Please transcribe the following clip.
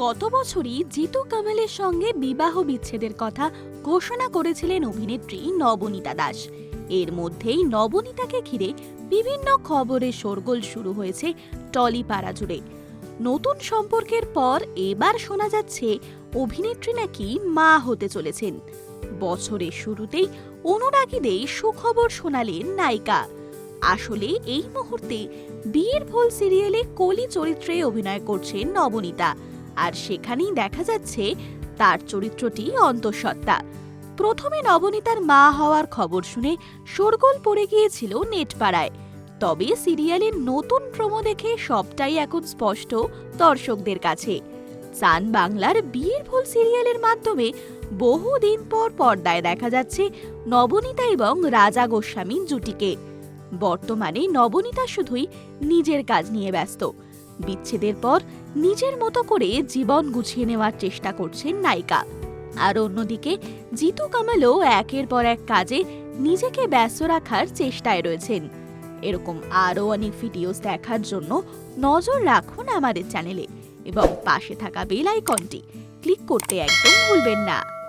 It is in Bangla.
গত বছরই জিতু কামালের সঙ্গে বিবাহ বিচ্ছেদের কথা ঘোষণা করেছিলেন অভিনেত্রী নবনীতা দাস। এর মধ্যেই নবনীতাকে ঘিরে বিভিন্ন খবরে শোরগোল শুরু হয়েছে টলিপাড়া জুড়ে। নতুন সম্পর্কের পর এবার শোনা যাচ্ছে অভিনেত্রী নাকি মা হতে চলেছেন। বছরের শুরুতেই অনুরাগীদের সুখবর শোনালেন নায়িকা। আসলে এই মুহূর্তে বিয়ের ভোল সিরিয়ালে কলি চরিত্রে অভিনয় করছেন নবনীতা। আর সেখানেই দেখা যাচ্ছে তার চরিত্রটি অন্তঃসত্ত্বা। প্রথমে নবনীতার মা হওয়ার খবর শুনে শোরগোল পড়ে গিয়েছিল নেটপাড়ায়। তবে সিরিয়ালের নতুন প্রোমো দেখে সবটাই এখন স্পষ্ট দর্শকদের কাছে। সান বাংলার বিয়ের ভুল সিরিয়ালের মাধ্যমে বহুদিন পর পর্দায় দেখা যাচ্ছে নবনীতা এবং রাজা গোস্বামীর জুটিকে। বর্তমানে নবনীতা শুধুই নিজের কাজ নিয়ে ব্যস্ত। বিচ্ছেদের পর নিজের মতো করে জীবন গুছিয়ে নেওয়ার চেষ্টা করছেন নায়িকা। আর অন্যদিকে জিতু কামালও একের পর এক কাজে নিজেকে ব্যস্ত রাখার চেষ্টায় রয়েছেন। এরকম আরও অনেক ভিডিওস দেখার জন্য নজর রাখুন আমাদের চ্যানেলে এবং পাশে থাকা বেল আইকনটি ক্লিক করতে একদম ভুলবেন না।